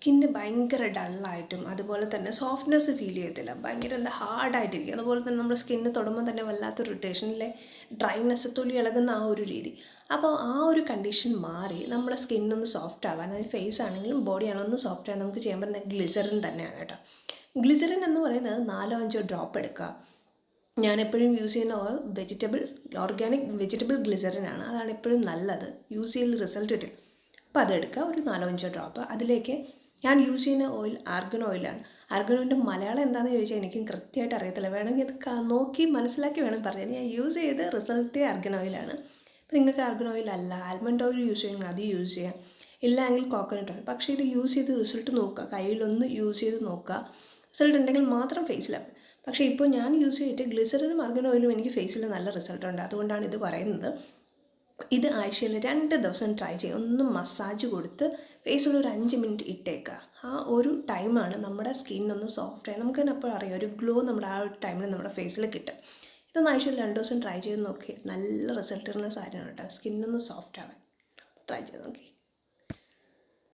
Skin ഭയങ്കര ഡള്ളായിട്ടും അതുപോലെ തന്നെ സോഫ്റ്റ്നെസ് ഫീൽ ചെയ്യത്തില്ല. ഭയങ്കര എന്താ ഹാർഡായിട്ടിരിക്കും അതുപോലെ തന്നെ നമ്മുടെ സ്കിന്ന് തൊടുമ്പോൾ തന്നെ വല്ലാത്ത ഇറിറ്റേഷനിലെ ഡ്രൈനെസ് തൊലി ഇളകുന്ന ആ ഒരു രീതി. അപ്പോൾ ആ ഒരു കണ്ടീഷൻ മാറി നമ്മുടെ സ്കിന്നൊന്ന് സോഫ്റ്റ് ആവാൻ അതായത് ഫേസ് ആണെങ്കിലും ബോഡി ആണെങ്കിലും ഒന്ന് സോഫ്റ്റ് ആവാൻ നമുക്ക് ചെയ്യാൻ പറ്റുന്ന ഗ്ലിസറിൻ തന്നെയാണ് കേട്ടോ. ഗ്ലിസറിൻ എന്ന് പറയുന്നത് നാലോ അഞ്ചോ ഡ്രോപ്പ് എടുക്കുക. ഞാൻ എപ്പോഴും യൂസ് ചെയ്യുന്ന oil vegetable organic vegetable glycerin ആണ്. അതാണ് എപ്പോഴും നല്ലത്. യൂസ് ചെയ്ത് റിസൾട്ട് കിട്ടും. അപ്പോൾ അതെടുക്കുക ഒരു നാലോ അഞ്ചോ ഡ്രോപ്പ് അതിലേക്ക് ഞാൻ യൂസ് ചെയ്യുന്ന ഓയിൽ ആർഗൻ ഓയിലാണ് ആർഗണോന്റെ മലയാളം എന്താണെന്ന് ചോദിച്ചാൽ എനിക്കും കൃത്യമായിട്ട് അറിയത്തില്ല. വേണമെങ്കിൽ അത് നോക്കി മനസ്സിലാക്കി വേണം പറയാൻ ഞാൻ യൂസ് ചെയ്ത് റിസൾട്ട് ആർഗൻ ഓയിലാണ് അപ്പോൾ നിങ്ങൾക്ക് ആർഗൻ ഓയിൽ അല്ല ആൽമണ്ട് ഓയിൽ യൂസ് ചെയ്യണമെങ്കിൽ അത് യൂസ് ചെയ്യാം. ഇല്ലെങ്കിൽ കോക്കനട്ട് ഓയിൽ പക്ഷേ ഇത് യൂസ് ചെയ്ത് റിസൾട്ട് നോക്കുക. കയ്യിലൊന്ന് യൂസ് ചെയ്ത് നോക്കുക. റിസൾട്ട് ഉണ്ടെങ്കിൽ മാത്രം ഫേസിലാവും പക്ഷേ ഇപ്പോൾ ഞാൻ യൂസ് ചെയ്തിട്ട് ഗ്ലിസറിനും അർഗൻ ഓയിലും എനിക്ക് ഫേസിൽ നല്ല റിസൾട്ട് ഉണ്ട്. അതുകൊണ്ടാണ് ഇത് പറയുന്നത്. ഇത് ആഴ്ചയിൽ രണ്ട് ദിവസം ട്രൈ ചെയ്യുക ഒന്ന് മസാജ് കൊടുത്ത് ഫേസിൽ ഒരു അഞ്ച് മിനിറ്റ് ഇട്ടേക്കുക ആ ഒരു ടൈമാണ് നമ്മുടെ സ്കിന്നൊന്ന് സോഫ്റ്റ് ആയി. നമുക്ക് തന്നെ അപ്പോൾ അറിയാം ഒരു ഗ്ലോ നമ്മുടെ ആ ഒരു ടൈമിൽ നമ്മുടെ ഫേസിൽ കിട്ടും. ഇതൊന്ന് ആഴ്ചയിൽ രണ്ട് ദിവസം ട്രൈ ചെയ്ത് നോക്കി നല്ല റിസൾട്ട് വരുന്ന സാധനമാണ് കേട്ടോ. സ്കിന്നൊന്ന് സോഫ്റ്റ് ആവാൻ. ട്രൈ ചെയ്ത് നോക്കി